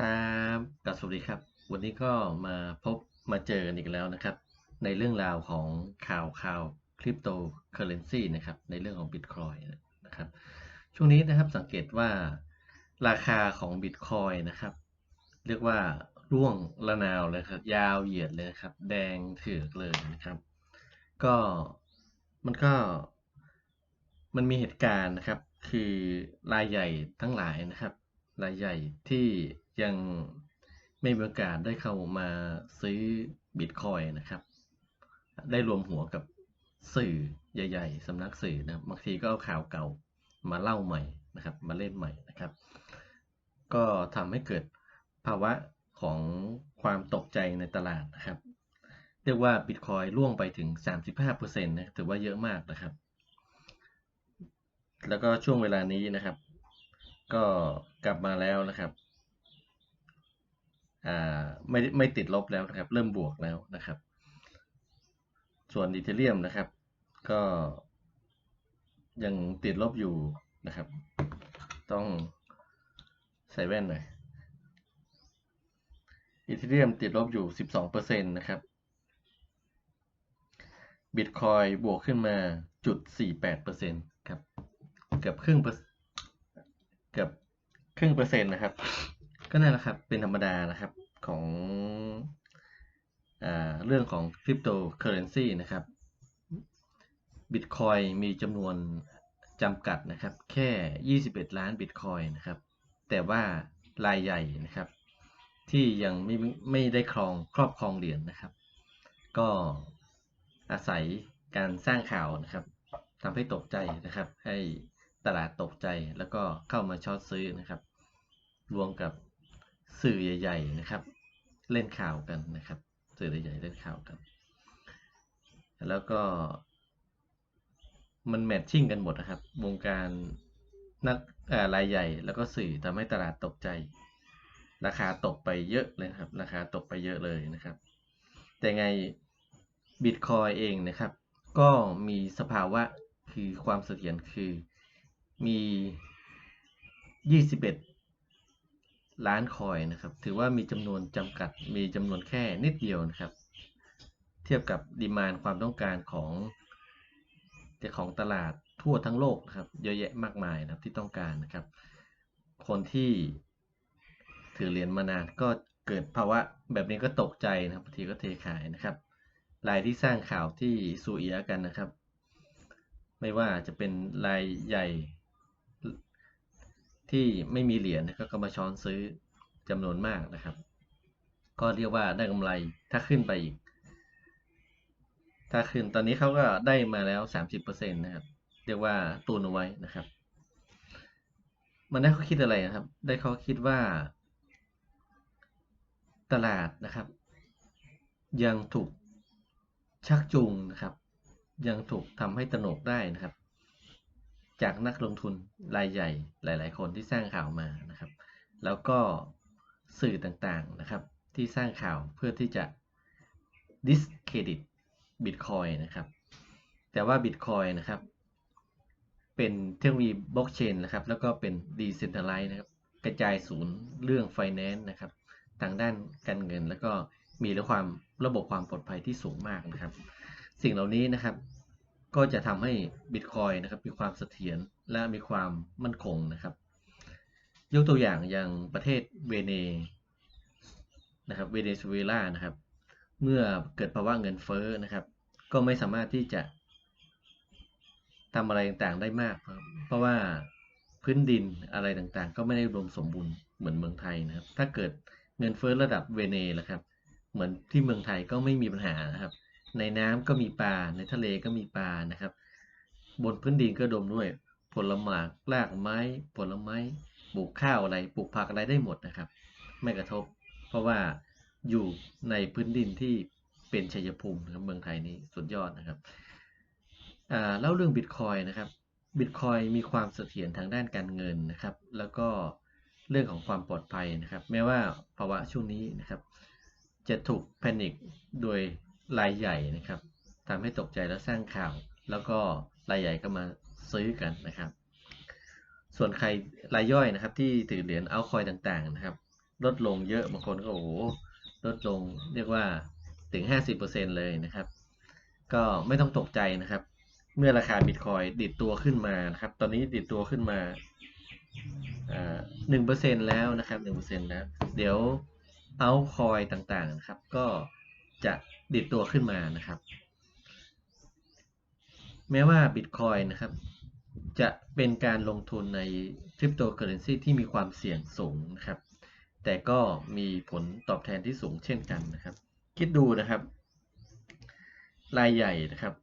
ครับกับสวัสดีครับ วันนี้ก็มาพบมาเจอกันอีกแล้วนะครับ ในเรื่องราวของข่าวข่าวคริปโตเคอเรนซีนะครับ ในเรื่องของบิตคอยนะครับ ช่วงนี้นะครับสังเกตว่าราคาของบิตคอยนะครับ เรียกว่าร่วงระนาวเลยครับ ยาวเหยียดเลยครับ แดงเถือกเลยนะครับ ก็มันก็มันมีเหตุการณ์นะครับ คือรายใหญ่ทั้งหลายนะครับ รายใหญ่ที่ ยังไม่มีโอกาสได้เข้ามาซื้อบิตคอยนะครับ ได้รวมหัวกับสื่อใหญ่ ๆสำนักสื่อนะบางทีก็เอาข่าวเก่ามาเล่าใหม่นะครับ มาเล่นใหม่นะครับ ก็ทำให้เกิดภาวะของความตกใจในตลาดนะครับ เรียกว่าบิตคอยล่วงไปถึง 35%นะถือว่าเยอะมากนะครับ แล้วก็ช่วงเวลานี้นะครับ ก็กลับมาแล้วนะครับ ไม่ไม่ติดลบแล้วนะครับ เริ่มบวกแล้วนะครับ ส่วนอีเทเรียมนะครับ ก็ยังติดลบอยู่นะครับ ต้องใส่แว่นหน่อยอีเทเรียมติดลบอยู่ 12%นะครับบิตคอยบวกขึ้นมาจุด48%ครับ เกือบครึ่งเปอร์เกือบครึ่งเปอร์เซ็นต์นะครับ ก็นั่นแหละครับ เป็นธรรมดานะครับของอเรื่องของคริปโตเคอเรนซีนะครับบิตคอยมีจำนวนจำกัดนะครับ แค่ 21 ล้านบิตคอยนะครับ แต่ว่ารายใหญ่นะครับ ที่ยังไม่ไม่ได้ครองครอบครองเหรียญนนะครับ ก็อาศัยการสร้างข่าวนะครับทำให้ตกใจนะครับ ให้ตลาดตกใจแล้วก็เข้ามาช็อตซื้อนะครับ รวมกับ สื่อใหญ่ ๆ นะครับ เล่นข่าวกันนะครับ สื่อใหญ่ๆเล่นข่าวกัน แล้วก็ มันแมทชิ่งกันหมดนะครับ วงการนักรายใหญ่ แล้วก็สื่อทำให้ตลาดตกใจ ราคาตกไปเยอะเลยครับ ราคาตกไปเยอะเลยนะครับ แต่ไงบิตคอยเองนะครับ ก็มีสภาวะคือความเสถียรคือมี 21 ล้านคอยนะครับ ถือว่ามีจำนวนจำกัด มีจำนวนแค่นิดเดียวนะครับ เทียบกับดีมานความต้องการของแต่ของตลาดทั่วทั้งโลกนะครับ เยอะแยะมากมายนะครับที่ต้องการนะครับ คนที่ถือเหรียญมานานก็เกิดภาวะแบบนี้ก็ตกใจนะครับบางทีก็เทขายนะครับรายที่สร้างข่าวที่สูเอียกันนะครับ ไม่ว่าจะเป็นรายใหญ่ ที่ไม่มีเหรียญก็มาช้อนซื้อจำนวนมากนะครับ ก็เรียกว่าได้กำไรถ้าขึ้นไปอีก ถ้าขึ้นตอนนี้เขาก็ได้มาแล้ว 30%นะครับ เรียกว่าตูนเอาไว้นะครับ มันได้เขาคิดอะไรนะครับ ได้เขาคิดว่า ตลาดนะครับ ยังถูกชักจูงนะครับ ยังถูกทำให้ตนกได้นะครับ จากนักลงทุนรายใหญ่หลาย ๆ คนที่สร้างข่าวมานะครับ แล้วก็สื่อต่างๆนะครับ ที่สร้างข่าวเพื่อที่จะ discredit Bitcoin นะครับ แต่ว่า Bitcoin นะครับ เป็นเทคโนโลยีบล็อกเชนนะครับ แล้วก็เป็น decentralized นะครับ กระจายศูนย์เรื่อง finance นะครับ ทางด้านการเงิน แล้วก็มีระความระบบความปลอดภัยที่สูงมากนะครับ สิ่งเหล่านี้นะครับ ก็จะทำให้บิตคอยนะครับมีความเสถียรและมีความมั่นคงนะครับ ยกตัวอย่างอย่างประเทศเวเนนะครับเวเนซุเอลานะครับ เมื่อเกิดภาวะเงินเฟ้อนะครับ ก็ไม่สามารถที่จะทำอะไรต่างๆได้มาก เพราะว่าพื้นดินอะไรต่างๆ ก็ไม่ได้รวมสมบูรณ์เหมือนเมืองไทยนะครับ ถ้าเกิดเงินเฟ้อระดับเวเนละครับ เหมือนที่เมืองไทยก็ไม่มีปัญหานะครับ ในน้ำก็มีปลา ในทะเลก็มีปลานะครับ บนพื้นดินก็ดมด้วย ผลไม้รากไม้ ผลไม้ปลูกข้าวอะไรปลูกผักอะไรได้หมดนะครับ ไม่กระทบ เพราะว่าอยู่ในพื้นดินที่เป็นชัยภูมินะครับเมืองไทยนี้สุดยอดนะครับเล่าเรื่องบิตคอยนะครับบิตคอยมีความเสถียรทางด้านการเงินนะครับ แล้วก็เรื่องของความปลอดภัยนะครับ แม้ว่าภาวะช่วงนี้นะครับ จะถูกแพนิคโดย รายใหญ่นะครับทำให้ตกใจแล้วสร้างข่าว แล้วก็รายใหญ่ก็มาซื้อกันนะครับ ส่วนใครรายย่อยนะครับ ที่ถือเหรียญเอาคอยต่างๆนะครับ ลดลงเยอะบางคนก็โอ้โหลดลงเรียกว่าถึง 50%เลยนะครับ ก็ไม่ต้องตกใจนะครับ เมื่อราคาบิตคอยดิดตัวขึ้นมานะครับ ตอนนี้ดิดตัวขึ้นมาหนึ่งเปอร์เซ็นแล้วนะครับหนึ่งเปอร์เซ็นแล้ว เดี๋ยวเอาคอยต่างๆนะครับ ก็จะ ดิดตัวขึ้นมานะครับ แม้ว่าบิตคอยนะครับ จะเป็นการลงทุนในคริปโตเคอเรนซีที่มีความเสี่ยงสูงนะครับ แต่ก็มีผลตอบแทนที่สูงเช่นกันนะครับ คิดดูนะครับ รายใหญ่นะครับ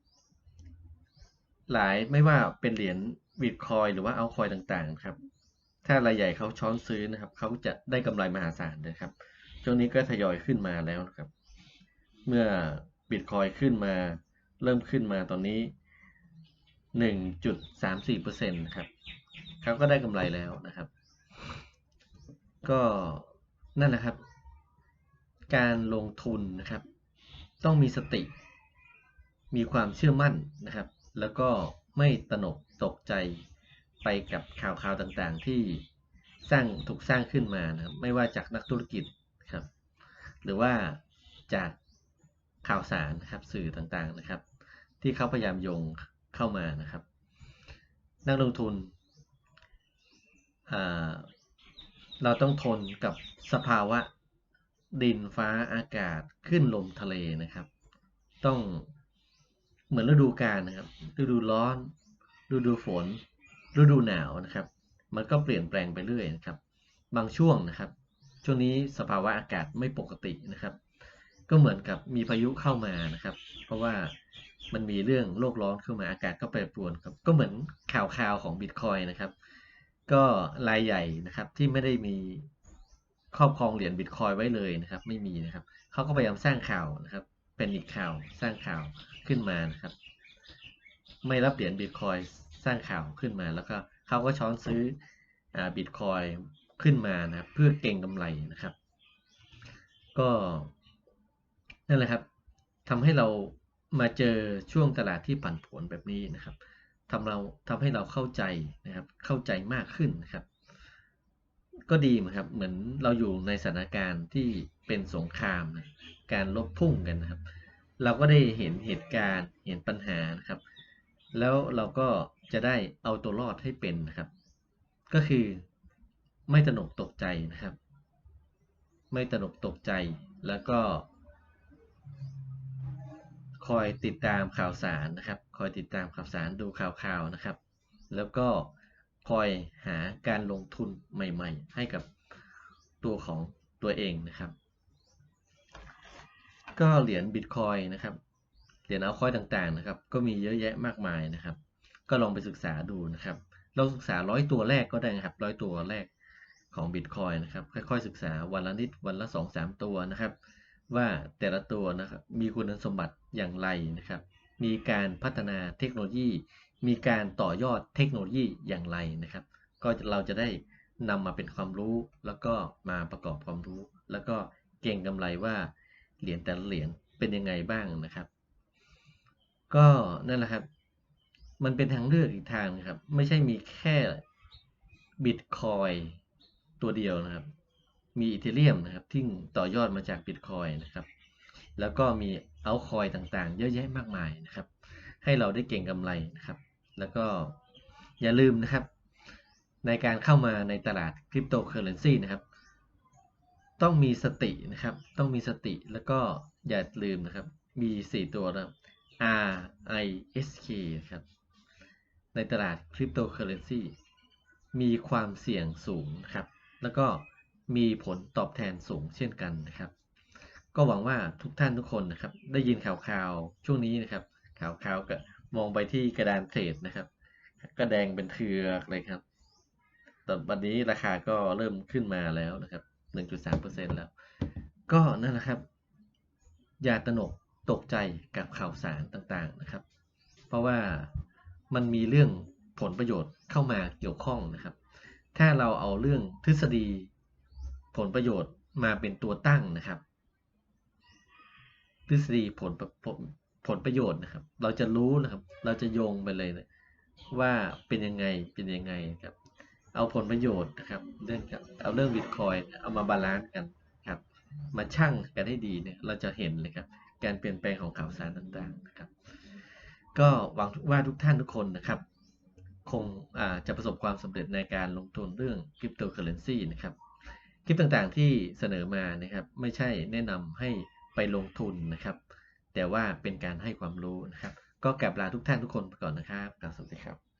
หลายไม่ว่าเป็นเหรียญบิตคอยหรือว่าเอาคอยต่างๆครับ ถ้ารายใหญ่เขาช้อนซื้อนะครับ เขาจะได้กำไรมหาศาลนะครับ ช่วงนี้ก็ทยอยขึ้นมาแล้วนะครับ เมื่อบิตคอยขึ้นมา เริ่มขึ้นมาตอนนี้ 1.34%นะครับเขาก็ได้กำไรแล้วนะครับ ก็นั่นแหละครับ การลงทุนนะครับ ต้องมีสติ มีความเชื่อมั่นนะครับ แล้วก็ไม่ตนกตกใจไปกับข่าวข่าวต่างๆ ที่สร้างถูกสร้างขึ้นมานะครับไม่ว่าจากนักธุรกิจครับ หรือว่าจาก ข่าวสารนะครับสื่อต่างๆนะครับ ที่เขาพยายามโยงเข้ามานะครับ นักลงทุน เราต้องทนกับสภาวะดินฟ้าอากาศขึ้นลมทะเลนะครับ ต้องเหมือนฤดูกาลนะครับฤดูร้อนฤดูฝนฤดูหนาวนะครับ มันก็เปลี่ยนแปลงไปเรื่อยนะครับ บางช่วงนะครับ ช่วงนี้สภาวะอากาศไม่ปกตินะครับ ก็เหมือนกับมีพายุเข้ามานะครับ เพราะว่ามันมีเรื่องโลกร้อนขึ้นมาอากาศก็แปรปรวนครับ ก็เหมือนข่าวข่าวของบิตคอยนะครับ ก็รายใหญ่นะครับที่ไม่ได้มีครอบครองเหรียญบิตคอยไว้เลยนะครับ ไม่มีนะครับเขาก็พยายามสร้างข่าวนะครับ เป็นอีกข่าวสร้างข่าวขึ้นมานะครับ ไม่รับเหรียญบิตคอยสร้างข่าวขึ้นมา แล้วก็เขาก็ช้อนซื้อบิตคอยขึ้นมานะครับ เพื่อเก่งกำไรนะครับ ก็ นั่นแหละครับทำให้เรามาเจอช่วงตลาดที่ผันผวนแบบนี้นะครับทำเราทำให้เราเข้าใจนะครับ เข้าใจมากขึ้นนะครับ ก็ดีเหมือนครับ เหมือนเราอยู่ในสถานการณ์ที่เป็นสงครามนะการลบพุ่งกันนะครับ เราก็ได้เห็นเหตุการณ์ เห็นปัญหานะครับ แล้วเราก็จะได้เอาตัวรอดให้เป็นนะครับ ก็คือไม่ตนกตกใจนะครับ ไม่ตนกตกใจแล้วก็ คอยติดตามข่าวสารนะครับ คอยติดตามข่าวสารดูข่าวๆนะครับ แล้วก็คอยหาการลงทุนใหม่ ๆ ให้กับตัวของตัวเองนะครับ ก็เหรียญบิตคอยนะครับ เหรียญเอาคอยต่างๆนะครับ ก็มีเยอะแยะมากมายนะครับ ก็ลองไปศึกษาดูนะครับ เราศึกษาร้อยตัวแรกก็ได้นะครับร้อยตัวแรกของบิตคอยนะครับ ค่อยๆศึกษาวันละนิดวันละ2-3 ตัวนะครับ ว่าแต่ละตัวนะครับมีคุณสมบัติอย่างไรนะครับ มีการพัฒนาเทคโนโลยี มีการต่อยอดเทคโนโลยีอย่างไรนะครับ ก็เราจะได้นำมาเป็นความรู้แล้วก็มาประกอบความรู้ แล้วก็เก่งกำไรว่าเหรียญแต่ละเหรียญเป็นยังไงบ้างนะครับ ก็นั่นแหละครับ มันเป็นทางเลือกอีกทางนะครับ ไม่ใช่มีแค่บิตคอยตัวเดียวนะครับ มีอีเทเรียมนะครับที่ต่อยอดมาจากบิตคอยนะครับ แล้วก็มีเอาคอยต่างๆ เยอะแยะมากมายนะครับ ให้เราได้เก่งกำไรนะครับ แล้วก็อย่าลืมนะครับ ในการเข้ามาในตลาดคริปโตเคอเรนซีนะครับ ต้องมีสตินะครับ ต้องมีสติแล้วก็อย่าลืมนะครับ มี 4 ตัวนะ R I S K ครับ ในตลาดคริปโตเคอเรนซีมีความเสี่ยงสูงนะครับ แล้วก็ มีผลตอบแทนสูงเช่นกันนะครับ ก็หวังว่าทุกท่านทุกคนนะครับ ได้ยินข่าวข่าวช่วงนี้นะครับ ข่าวข่าวก็มองไปที่กระดานเทรดนะครับ ก็แดงเป็นเทือกเลยครับ แตอนวันนี้ราคาก็เริ่มขึ้นมาแล้วนะครับ 1.3%แล้ว ก็นั่นแหละครับ อย่าตนกตกใจกับข่าวสารต่างๆนะครับ เพราะว่ามันมีเรื่องผลประโยชน์เข้ามาเกี่ยวข้องนะครับ ถ้าเราเอาเรื่องทฤษฎี ผลประโยชน์มาเป็นตัวตั้งนะครับ ทฤษฎีผลผลผลประโยชน์นะครับ เราจะรู้นะครับ เราจะโยงไปเลยนะว่าเป็นยังไงเป็นยังไงครับ เอาผลประโยชน์นะครับเรื่องเอาเรื่องบิตคอยเอามาบาลานซ์กันครับ มาชั่งกันให้ดีเนี่ยเราจะเห็นเลยครับ การเปลี่ยนแปลงของข่าวสารต่างๆนะครับ ก็หวังว่าทุกท่านทุกคนนะครับ คงจะประสบความสำเร็จในการลงทุนเรื่องคริปโตเคอเรนซีนะครับ คลิปต่างๆที่เสนอมานะครับ ไม่ใช่แนะนำให้ไปลงทุนนะครับ แต่ว่าเป็นการให้ความรู้นะครับ ก็กลับลาทุกท่านทุกคนไปก่อนนะครับกราบสวัสดีครับ